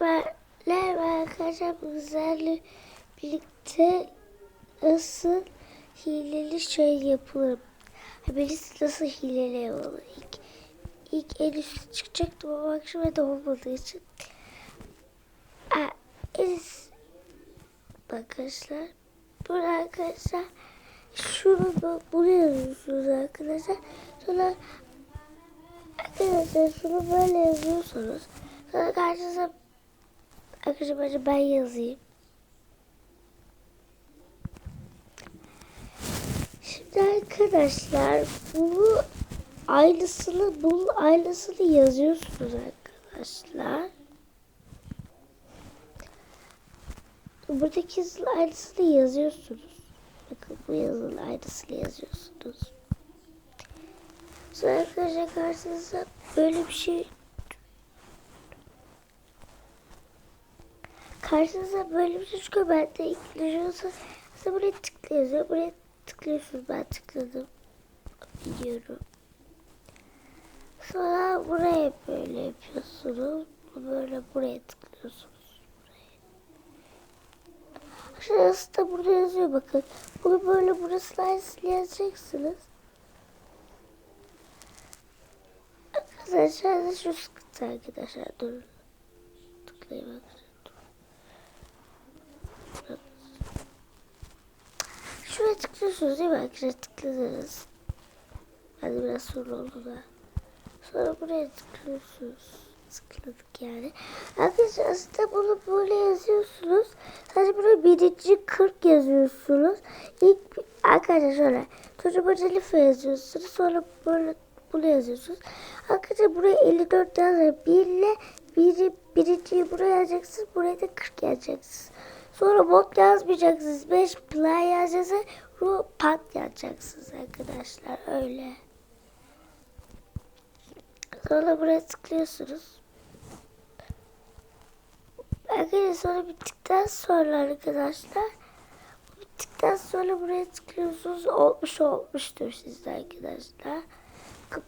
Merhaba, merhaba arkadaşlar. Güzelle birlikte nasıl hileli şey yapılır? Ha, Birisi nasıl hileli yapılır? İlk, ilk en üstü çıkacaktım ama akşama da olmadığı için. Ha, en arkadaşlar. Burada arkadaşlar şunu bu- buraya yazıyorsunuz arkadaşlar. Sonra Arkadaşlar şunu böyle yazıyorsunuz. Sonra karşınıza Arkadaşlar ben yazayım. Şimdi arkadaşlar bunu aynısını bunun aynısını yazıyorsunuz arkadaşlar. Buradaki yazının aynısını yazıyorsunuz. Bakın bu yazının aynısını yazıyorsunuz. Sonra arkadaşlar karşınıza böyle bir şey karşınıza böyle bir şey çıkıyor. Ben de ilgileniyorsa buraya tıklıyorsunuz. Buraya tıklıyorsunuz. Ben tıkladım. Biliyorum. Sonra buraya böyle yapıyorsunuz. Böyle buraya tıklıyorsunuz. Şurası da burada yazıyor bakın. Bunu böyle burası yazacaksınız. Arkadaşlar şu sıkıntı arkadaşlar durun. Tıklayayım arkadaşlar. Tıklıyorsunuz değil mi arkadaşlar? Tıkladınız. Hadi biraz sonra oldu da. Sonra buraya tıklıyorsunuz. Tıkladık yani. Arkadaşlar aslında bunu böyle yazıyorsunuz. Sadece buraya birinci 40 yazıyorsunuz. İlk arkadaşlar şöyle. Çocuk Acelife yazıyorsunuz. Sonra böyle bunu yazıyorsunuz. Arkadaşlar buraya 54 yazıyor. 1 ile biri, birinciyi buraya yazacaksınız. Buraya da 40 yazacaksınız. Sonra bot yazmayacaksınız. 5 play yazacaksınız. Ru pat yazacaksınız arkadaşlar. Öyle. Sonra buraya tıklıyorsunuz. Arkadaşlar sonra bittikten sonra arkadaşlar bittikten sonra buraya tıklıyorsunuz. Olmuş olmuştur sizde arkadaşlar.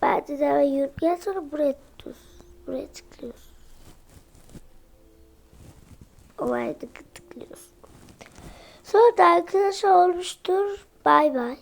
Ben de. Gel sonra buraya tıklıyorsunuz. Buraya tıklıyorsunuz. Tık tıklıyorsunuz. Sonra da arkadaşlar olmuştur. Bay bay.